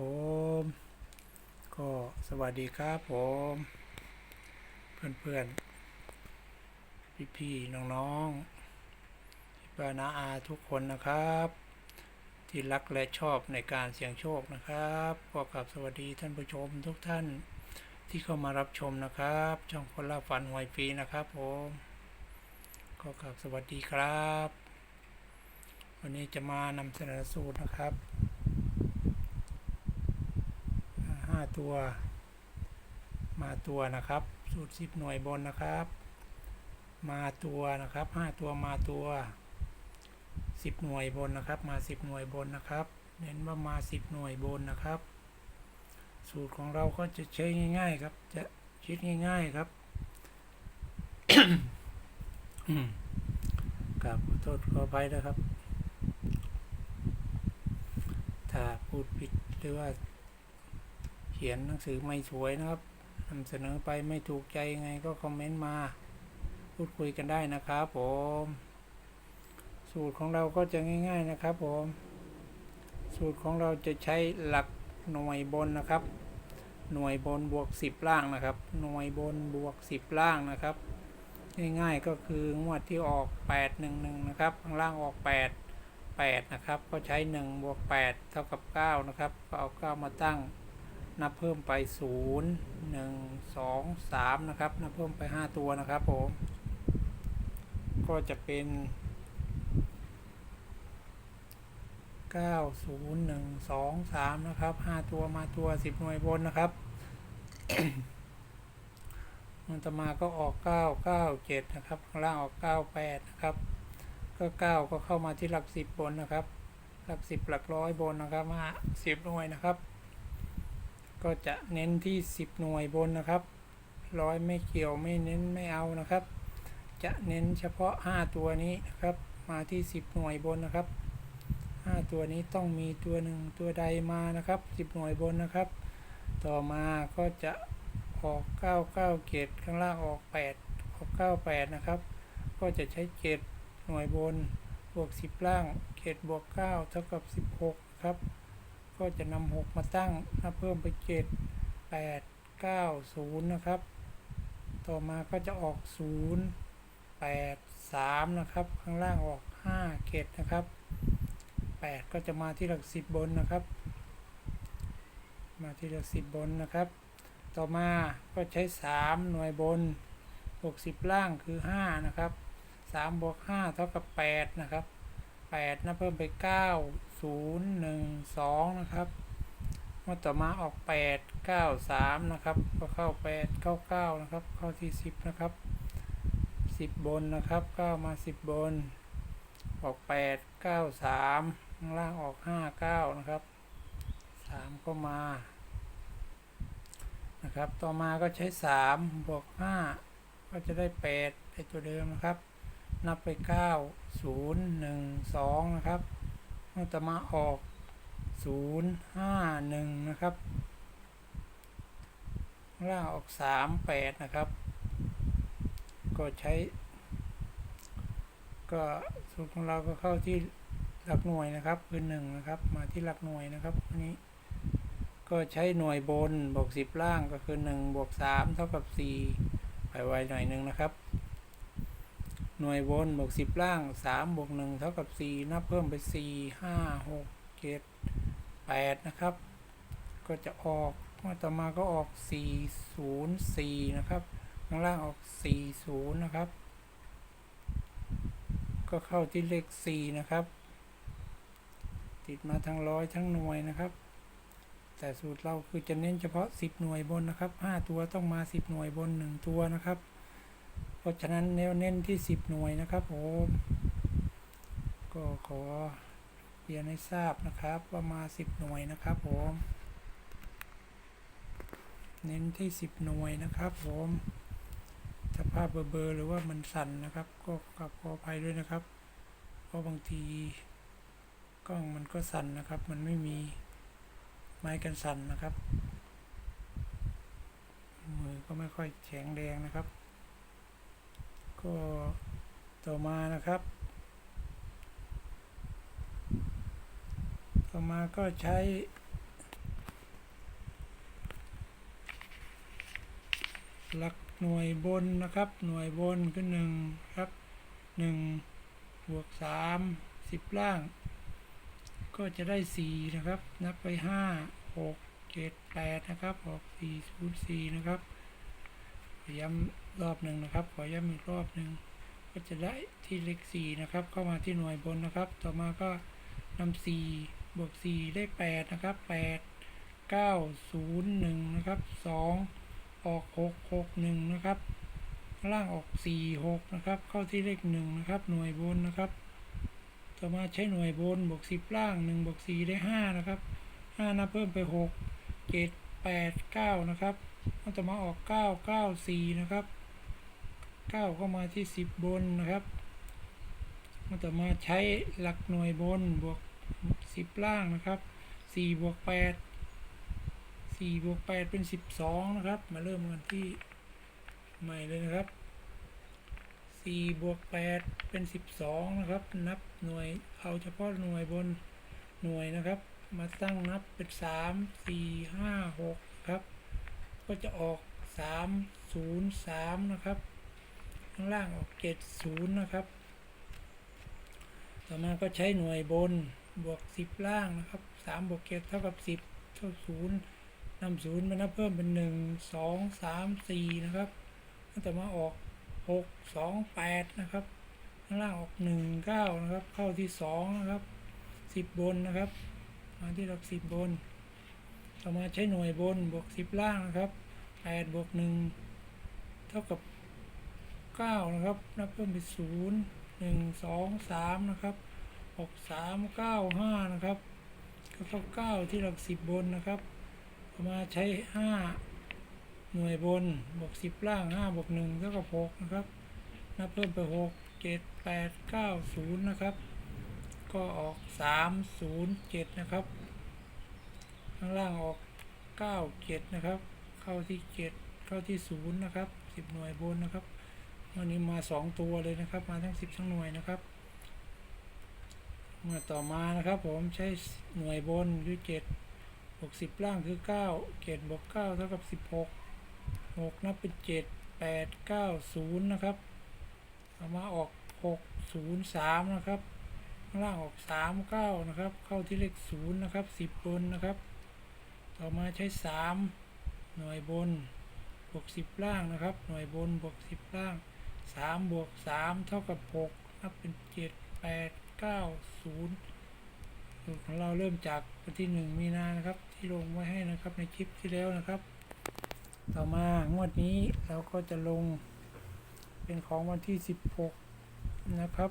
ผม ก็สวัสดีครับผม เพื่อนเพื่อนพี่พี่ๆน้องๆพี่ป้านาอาทุกคนนะครับ ที่รักและชอบในการเสี่ยงโชคนะครับก็กลับสวัสดีท่านผู้ชมทุกท่านที่เข้ามารับชมนะครับ ช่องคนละฝันหวยฟรีนะครับผมก็กลับสวัสดีครับ วันนี้จะมานำเสนอสูตรนะครับ ห้าตัว มาตัวนะครับ สูตรสิบหน่วยบนนะครับ มาตัวนะครับห้าตัวมาตัวสิบหน่วยบนนะครับ มาสิบหน่วยบนนะครับ เน้นว่ามาสิบหน่วยบนนะครับ สูตรของเราก็จะใช้ง่ายๆครับ จะคิดง่ายๆครับอืมกับขอโทษขออภัยนะครับ ถ้าพูดผิดหรือว่า ขียนหนังสือไม่สวยนะครับนำเสนอไปไม่ถูกใจยังไงก็คอมเมนต์มา พูดคุยกันได้นะครับผม สูตรของเราก็จะง่าย ๆนะครับผม สูตรของเราจะใช้หลักหน่วยบนนะครับ หน่วยบนบวก 10 ล่างนะครับ หน่วยบนบวก 10 ล่างนะครับ ง่ายๆก็คืองวดที่ออก 811 นะครับข้างล่างออก 8 8 นะครับ ก็ใช้ 1 บวก 8 เท่ากับ 9 นะครับ ก็เอา 9 มาตั้ง นับเพิ่มไป 0 1 2 3 นะครับ นับเพิ่มไป 5 ตัวนะครับผม ก็จะเป็น 9 0 1 2 3 นะครับ 5 ตัวมาตัว 10 หน่วยบนนะครับมันต่อมาก็ออก 9 9 7 นะครับ ข้างล่างออก 9 8 นะครับ ก็ 9 ก็เข้ามาที่หลัก 10 บนนะครับ หลัก 10 หลักร้อยบนนะครับมา10 หน่วยนะครับ ก็จะเน้นที่ 10 หน่วยบนนะครับร้อยไม่เกี่ยวไม่เน้นไม่เอานะครับ จะเน้นเฉพาะ 5 ตัวนี้นะครับ มาที่ 10 หน่วยบนนะครับ 5 ตัวนี้ต้องมีตัวหนึ่งตัวใดมานะครับ 10 หน่วยบนนะครับ ต่อมาก็จะออก 9 9เกตข้างล่างออก 8 ออก 9 8 นะครับ ก็จะใช้เกตหน่วยบนบวก 10 ล่างเกตบวก 9 เท่ากับ 16 ครับ ก็จะนำ6มาตั้งนับเพิ่มไปเกต8 9 0นะครับ ต่อมาก็จะออก0 8 3นะครับ ข้างล่างออก5เกตนะครับ8ก็จะมาที่หลัก10บนนะครับ มาที่หลัก10บนนะครับ ต่อมาก็ใช้3หน่วยบนบวก10ล่างคือ5นะครับ3บวก5เท่ากับ8นะครับ 8นะเพิ่มไป 9 0 1 2 นะครับเมื่อต่อมาออก 8 9 3 นะครับ ก็เข้า 8 เข้า 9 นะครับ เข้าที่ 10 นะครับ 10 บนนะครับ9มา 10 บน ออก 8 9 3 ข้างล่างออก 5 9 นะครับ 3 ก็มานะครับ ต่อมาก็ใช้ 3 บวก 5 ก็จะได้ 8 ไอตัวเดิมนะครับ นับไป 9 0 1 2 นะครับมื่อต่อมาออก 0 5 1 นะครับ ล่างออก 3 8 นะครับ ก็ใช้ ก็สูตรของเราก็เข้าที่หลักหน่วยนะครับ คือ1นะครับ มาที่หลักหน่วยนะครับอันนี้ก็ใช้หน่วยบนบวก10 ล่างก็คือ 1 บวก 3 เท่ากับ 4 ไปไวหน่อยหนึ่งนะครับ หน่วยบนบวก10ล่าง3บวก1เท่ากับ4นับเพิ่มไป4 5 6 7 8นะครับ ก็จะออกเมื่อต่อมาก็ออก4 0 4นะครับข้างล่างออก4 0นะครับ ก็เข้าที่เลข4นะครับ ติดมาทั้งร้อยทั้งหน่วยนะครับ แต่สูตรเราคือจะเน้นเฉพาะ10หน่วยบนนะครับ5ตัวต้องมา10หน่วยบน1ตัวนะครับ เพราะฉะนั้นแนวเน้นที่ 10 หน่วยนะครับผมก็ขอเรียนให้ทราบนะครับว่ามา 10 หน่วยนะครับผมเน้นที่ 10 หน่วยนะครับผมถ้าภาพเบลอๆหรือว่ามันสั่นนะครับ ก็กับขออภัยด้วยนะครับ เพราะบางทีกล้องมันก็สั่นนะครับ มันไม่มีไม้กันสั่นนะครับ มือก็ไม่ค่อยแข็งแรงนะครับ ก็ต่อมานะครับ ต่อมาก็ใช้ หลักหน่วยบนนะครับ หน่วยบนคือหนึ่งครับหนึ่งบวกสามสิบล่าง ก็จะได้สี่นะครับ นับไปห้าหกเจ็ดแปดนะครับออกสี่ศูนย์สี่นะครับ ย้ำรอบหนึ่งนะครับ ขอย้ำอีกรอบหนึ่งก็จะได้ที่เลขสี่นะครับ เข้ามาที่หน่วยบนนะครับ ต่อมาก็นำสี่บวกสี่ได้แปดนะครับแปดเก้าศูนย์หนึ่งนะครับสองออกหกหกหนึ่งนะครับล่างออกสี่หกนะครับ เข้าที่เลขหนึ่งนะครับ หน่วยบนนะครับ ต่อมาใช้หน่วยบนบวกสิบล่างหนึ่งบวกสี่ได้ห้านะครับห้านับเพิ่มไปหกเจ็ดแปดเก้านะครับ แล้วต่อมาออกเก้าเก้าสี่นะครับเก้าเข้ามาที่สิบบนนะครับแล้วต่อมาใช้หลักหน่วยบนบวกสิบล่างนะครับสี่บวกแปดสี่บวกแปดเป็นสิบสองนะครับ มาเริ่มกันที่ใหม่เลยนะครับสี่บวกแปดเป็นสิบสองนะครับ นับหน่วยเอาเฉพาะหน่วยบนหน่วยนะครับ มาตั้งนับเป็นสามสี่ห้าหกครับ ก็จะออกสามศูนย์สามนะครับ ข้างล่างออกเจ็ดศูนย์นะครับ ต่อมาก็ใช้หน่วยบนบวกสิบล่างนะครับสามบวกเจ็ดเท่ากับสิบเท่าศูนย์นำศูนย์มานับเพิ่มเป็นหนึ่งสองสามสี่นะครับต่อมาออกหกสองแปดนะครับ ข้างล่างออกหนึ่งเก้านะครับ เข้าที่สองนะครับสิบบนนะครับ มาที่หลักสิบบน ต่อมาใช้หน่วยบนบวกสิบล่างนะครับแปดบวกหนึ่งเท่ากับเก้านะครับ นับเพิ่มเป็นศูนย์หนึ่งสองสามนะครับออกสามเก้าห้านะครับก็เข้าเก้าที่หลักสิบบนนะครับต่อมาใช้ห้าหน่วยบนบวกสิบล่างห้าบวกหนึ่งเท่ากับหกนะครับ นับเพิ่มไปหกเจ็ดแปดเก้าศูนย์นะครับ ก็ออกสามศูนย์เจ็ดนะครับ ข้างล่างออกเก้าเจ็ดนะครับ เข้าที่เจ็ดเข้าที่ศูนย์นะครับสิบหน่วยบนนะครับวันนี้มาสองตัวเลยนะครับ มาทั้งสิบทั้งหน่วยนะครับ เมื่อต่อมานะครับ ผมใช้หน่วยบนคือเจ็ดบวกสิบล่างคือเก้าเจ็ดบวกเก้าเท่ากับสิบหกหกนับเป็นเจ็ดแปดเก้าศูนย์นะครับเอามาออกหกศูนย์สามนะครับข้างล่างออกสามเก้านะครับ เข้าที่เลขศูนย์นะครับสิบบนนะครับ ต่อมาใช้สามหน่วยบนบวกสิบล่างนะครับ หน่วยบนบวกสิบล่างสามบวกสามเท่ากับหกนับเป็นเจ็ดแปดเก้าศูนย์สูตรของเราเริ่มจากวันที่หนึ่งมีนานะครับ ที่ลงไว้ให้นะครับในคลิปที่แล้วนะครับ ต่อมางวดนี้เราก็จะลงเป็นของวันที่ 16 นะครับ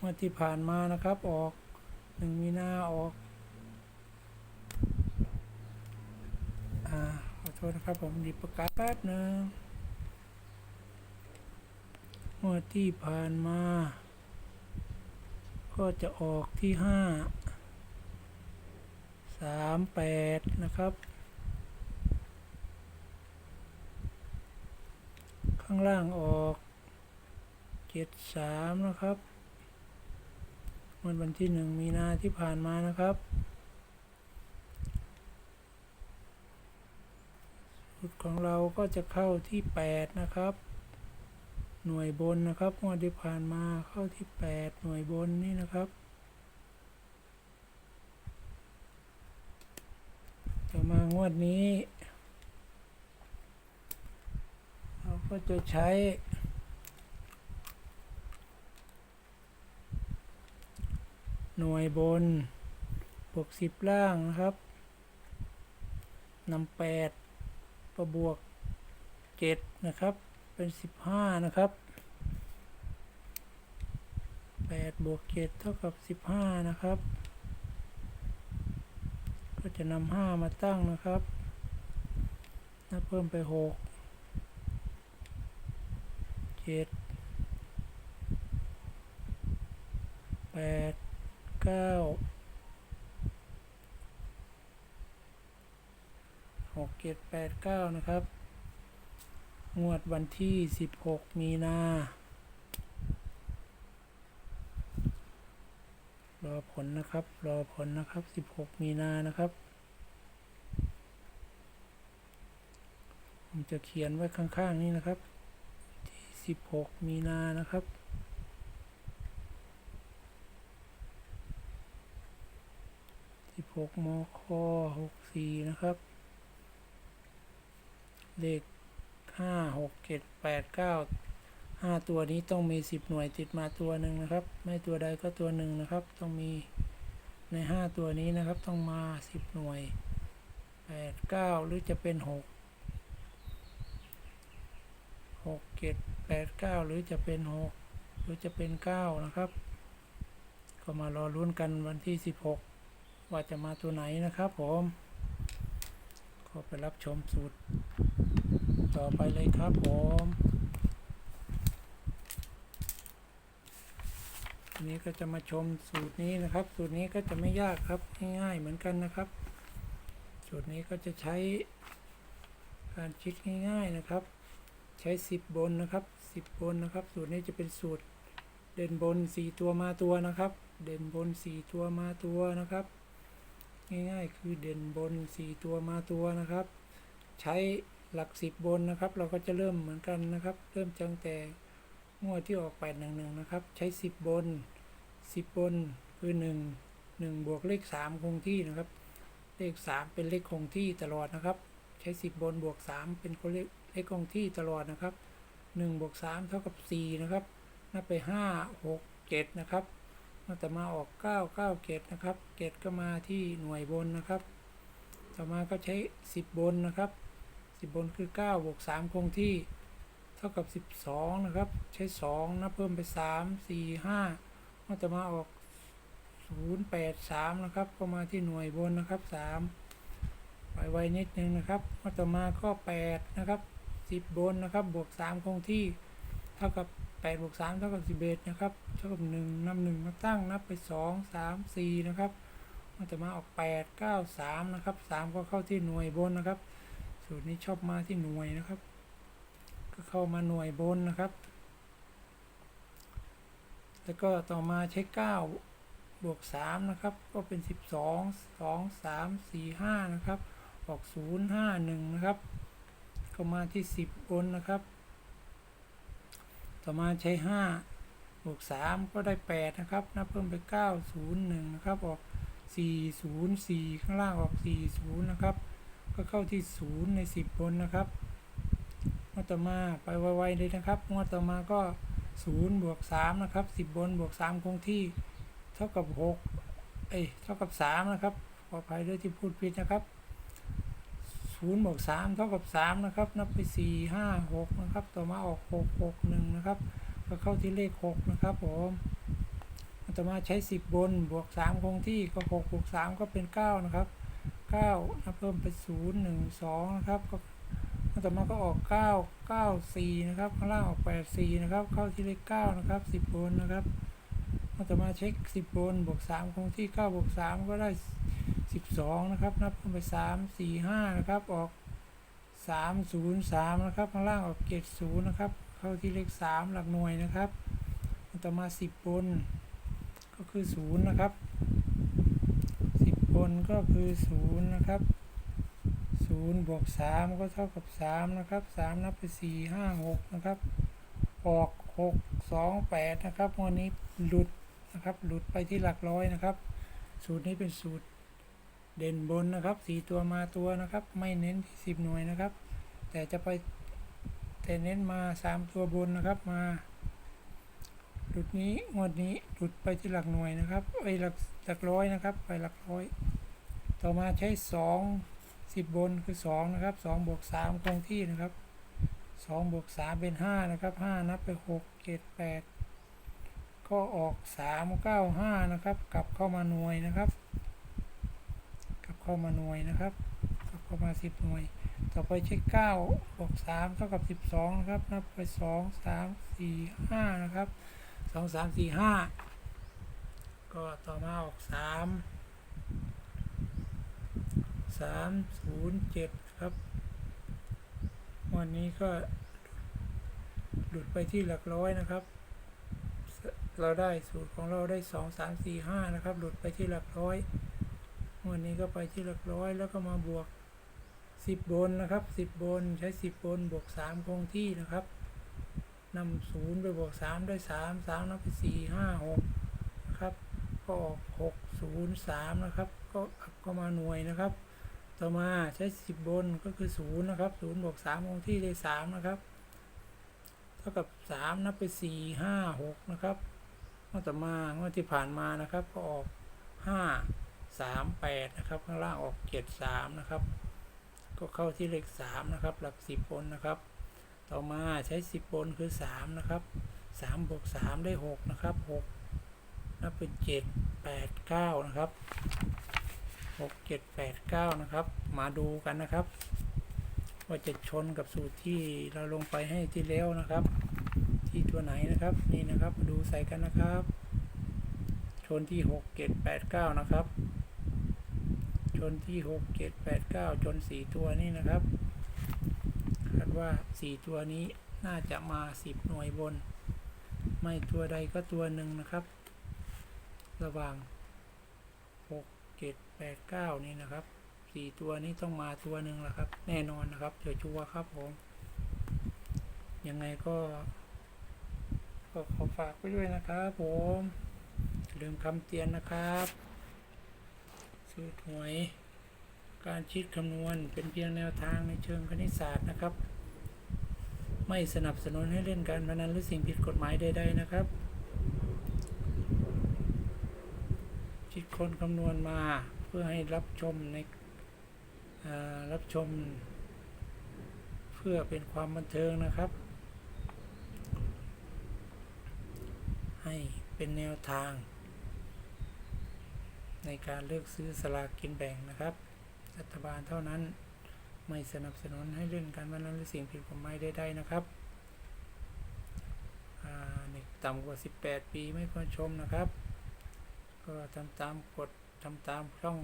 งวดที่ผ่านมานะครับออก 1 มีนาออกอ่า ขอโทษนะครับผมหยิบประกาศแป๊บนึงงวดที่ผ่านมา ก็จะออกที่5 3 8นะครับ ข้างล่างออกเจ็ดสามนะครับวันวันที่หนึ่งมีนาที่ผ่านมานะครับ ของเราก็จะเข้าที่ 8 นะครับ หน่วยบนนะครับงวดที่ผ่านมาเข้าที่ 8 หน่วยบนนี่นะครับ จะมางวดนี้ เราก็จะใช้หน่วยบนบวก10 ล่างนะครับนำ8 ก็บวก 7 นะครับ เป็น 15 นะครับ 8 บวก 7 เท่ากับ 15 นะครับ ก็จะนำ5มาตั้งนะครับนับเพิ่มไป 6 7 8 9 หกเจ็ดแปดเก้านะครับ งวดวันที่สิบหกมีนา รอผลนะครับ รอผลนะครับสิบหกมีนานะครับ ผมจะเขียนไว้ข้างๆ นี้นะครับ ที่สิบหกมีนานะครับสิบหกมคหกสี่นะครับ เลขห้าหกเจ็ดแปดเก้าห้าตัวนี้ต้องมีสิบหน่วยติดมาตัวหนึ่งนะครับ ไม่ตัวใดก็ตัวหนึ่งนะครับ ต้องมีในห้าตัวนี้นะครับ ต้องมาสิบหน่วยแปดเก้าหรือจะเป็นหกหกเจ็ดแปดเก้าหรือจะเป็นหกหรือจะเป็นเก้านะครับ ก็มารอลุ้นกันวันที่สิบหกว่าจะมาตัวไหนนะครับผม ก็ไปรับชมสูตร ต่อไปเลยครับผมนี้ก็จะมาชมสูตรนี้นะครับ สูตรนี้ก็จะไม่ยากครับง่ายๆเหมือนกันนะครับ สูตรนี้ก็จะใช้การคิดง่ายๆนะครับ ใช้ 10 บนนะครับ 10 บนนะครับ สูตรนี้จะเป็นสูตรเด่นบน 4 ตัวมาตัวนะครับ เด่นบน 4 ตัวมาตัวนะครับ ง่ายๆ คือเด่นบน 4 ตัวมาตัวนะครับ ใช้หลัก 10 บนนะครับ เราก็จะเริ่มเหมือนกันนะครับ เริ่มจังแต่งวดที่ออก8 1 1นะครับ ใช้ 10 บน 10 บนคือ 1 1 บวกเลข 3 คงที่นะครับ เลข 3 เป็นเลขคงที่ตลอดนะครับ ใช้ 10 บนบวก 3 เป็นเลขเลขคงที่ตลอดนะครับ1บวก3เท่ากับ4นะครับ นับไป 5 6 7 นะครับ มาต่มาออก 9 9 7นะครับ7ก็มาที่หน่วยบนนะครับ ต่อมาก็ใช้ 10 บนนะครับ 10 บนคือ9บวก3คงที่เท่ากับ 12 นะครับ ใช้ 2นับเพิ่มไป 3 4 5มาต่อมาออก 0 8 3 นะครับ ก็มาที่หน่วยบนนะครับ 3 ไปไวนิดนึงนะครับมาต่อมาก็ 8 นะครับ 10 บนนะครับ บวก 3 คงที่เท่ากับ 8บวก3เท่ากับ11นะครับเท่ากับ1นำ1มาตั้งนับไป 2 3 4 นะครับมาต่อมาออก 8 9 3 นะครับ 3 ก็เข้าที่หน่วยบนนะครับ สูตรนี้ชอบมาที่หน่วยนะครับ ก็เข้ามาหน่วยบนนะครับ แล้วก็ต่อมาใช้ 9 บวก 3 นะครับ ก็เป็น 12 2 3 4 5 นะครับ ออก 0 5 1 นะครับก็มาที่ 10 บนนะครับ ต่อมาใช้5บวก3ก็ได้ 8 นะครับนับเพิ่มไป 9 0 1 นะครับ ออก 4 0 4 ข้างล่างออก 4 0 นะครับ ก็เข้าที่ 0 ใน 10บนนะครับงวดต่อมาไปไวๆเลยนะครับงวดต่อมาก็ 0 บวก 3 นะครับ 10 บนบวก 3 คงที่เท่ากับ 6 เอ้ยเท่ากับ 3 นะครับขออภัยด้วยที่พูดผิดนะครับ 0บวก3เท่ากับ3นะครับ นับไป4 5 6นะครับ ต่อมาออก6 6 1นะครับ ก็เข้าที่เลข6นะครับผมต่อมาใช้10บบนบวก3คงที่ก็6บวก3ก็เป็น9นะครับ9นะเพิ่มไป0 1 2นะครับก็ต่อมาก็ออก9 9 4นะครับข้างล่างออก8 4นะครับ เข้าที่เลข9นะครับ10บบนนะครับต่อมาเช็ค10บบนบวก3คงที่9บวก3ก็ได้ 12 นะครับ นับเพิ่มไป 3 4 5 นะครับ ออก 3 0 3 นะครับ ข้างล่างออก 7 0 นะครับ เข้าที่เลข 3 หลักหน่วยนะครับ ต่อมา 10 บน ก็คือ 0 นะครับ 10 บนก็คือ 0 นะครับ 0 บวก 3 ก็เท่ากับ 3 นะครับ 3 นับไป 4 5 6 นะครับ ออก 6 2 8 นะครับวันนี้หลุดนะครับ หลุดไปที่หลักร้อยนะครับ สูตรนี้เป็นสูตร เด่นบนนะครับ4ตัวมาตัวนะครับ ไม่เน้นที่10หน่วยนะครับ แต่จะไปแต่เน้นมา3ตัวบนนะครับมาหลุดนี้งวดนี้หลุดไปที่หลักหน่วยนะครับไอหลักหลักร้อยนะครับ ไปหลักร้อย ต่อมาใช้2 10บบนคือ2นะครับ2บวก3คงที่นะครับ2บวก3เป็น5นะครับ5นับไป6 7 8ก็ออก3 9 5นะครับ กลับเข้ามาหน่วยนะครับ เข้ามาหน่วยนะครับกลับเข้ามา 10 หน่วย ต่อไปใช้9บวก3เท่ากับ 12 นะครับ นับไป 2 3 4 5 นะครับ 2 3 4 5 ก็ต่อมาออก 3 307 ครับ วันนี้ก็หลุดไปที่หลักร้อยนะครับ เราได้สูตรของเราได้ 2 3 4 5 นะครับ หลุดไปที่หลักร้อย วันนี้ก็ไปที่หลักร้อยแล้วก็มาบวกสิบนนะครับสิบนใช้สิบนบวกสามคงที่นะครับนำศูนย์ไปบวกสามได้สามสามนับไปสี่ห้าหกนะครับก็ออกหกศูนย์สามนะครับก็ก็มาหน่วยนะครับ ต่อมาใช้สิบนก็คือศูนย์นะครับศูนย์บวกสามคงที่ได้สามนะครับ เท่ากับสามนับไปสี่ห้าหกนะครับงวดต่อมางวดที่ผ่านมานะครับก็ออกห้าสามแปดนะครับ ข้างล่างออกเจ็ดสามนะครับ ก็เข้าที่เลขสามนะครับ หลักสิบนนะครับ ต่อมาใช้สิบนคือสามนะครับสามบวกสามได้หกนะครับหกนับเป็นเจ็ดแปดเก้านะครับหกเจ็ดแปดเก้านะครับ มาดูกันนะครับ ว่าจะชนกับสูตรที่เราลงไปให้ที่แล้วนะครับ ที่ตัวไหนนะครับ นี่นะครับมาดูใส่กันนะครับชนที่หกเจ็ดแปดเก้านะครับ ชนที่หกเจ็ดแปดเก้าชนสี่ตัวนี้นะครับคาดว่าสี่ตัวนี้น่าจะมาสิบหน่วยบน ไม่ตัวใดก็ตัวหนึ่งนะครับ ระหว่างหกเจ็ดแปดเก้านี่นะครับสี่ตัวนี้ต้องมาตัวหนึ่งแหละครับ แน่นอนนะครับเดี๋ยวชัวร์ครับผม ยังไงก็ ก็ขอฝากไว้ด้วยนะครับผมลืมคำเตือนนะครับ สูตรหวย การคิดคำนวณเป็นเพียงแนวทางในเชิงคณิตศาสตร์นะครับ ไม่สนับสนุนให้เล่นการพนันหรือสิ่งผิดกฎหมายใด ๆ นะครับ คิดคนคำนวณมาเพื่อให้รับชมในรับชม เพื่อเป็นความบันเทิงนะครับ ให้เป็นแนวทาง ในการเลือกซื้อสลากกินแบ่งนะครับ รัฐบาลเท่านั้นไม่สนับสนุนให้เล่นการพนันหรือสิ่งผิดกฎหมายใดๆนะครับเด็กต่ำกว่า 18 ปีไม่ควรชมนะครับ ก็ทำตามกฎทำตามช่อง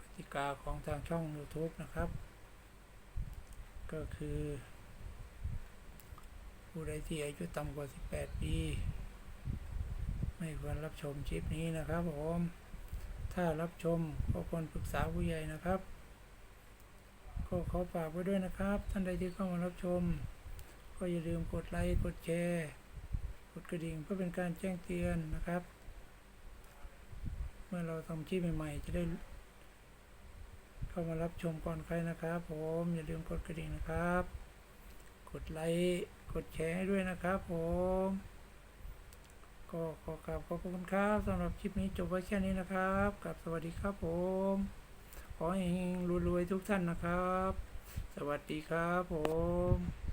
กติกาของทางช่อง YouTube นะครับ ก็คือ ผู้ใดที่อายุต่ำกว่า 18 ปี ไม่ควรรับชมคลิปนี้นะครับผม ถ้ารับชมก็ควรปรึกษาผู้ใหญ่นะครับ ก็ขอฝากไว้ด้วยนะครับ ท่านใดที่เข้ามารับชม ก็อย่าลืมกดไลค์กดแชร์กดกระดิ่งเพื่อเป็นการแจ้งเตือนนะครับ เมื่อเราทำคลิปใหม่ๆ จะได้เข้ามารับชมก่อนใครนะครับ ผมอย่าลืมกดกระดิ่งนะครับ กดไลค์กดแชร์ให้ด้วยนะครับผม ก็ขอกราบขอบคุณครับสำหรับคลิปนี้จบไว้แค่นี้นะครับกับสวัสดีครับผม ขอให้รวยๆทุกท่านนะครับ สวัสดีครับผม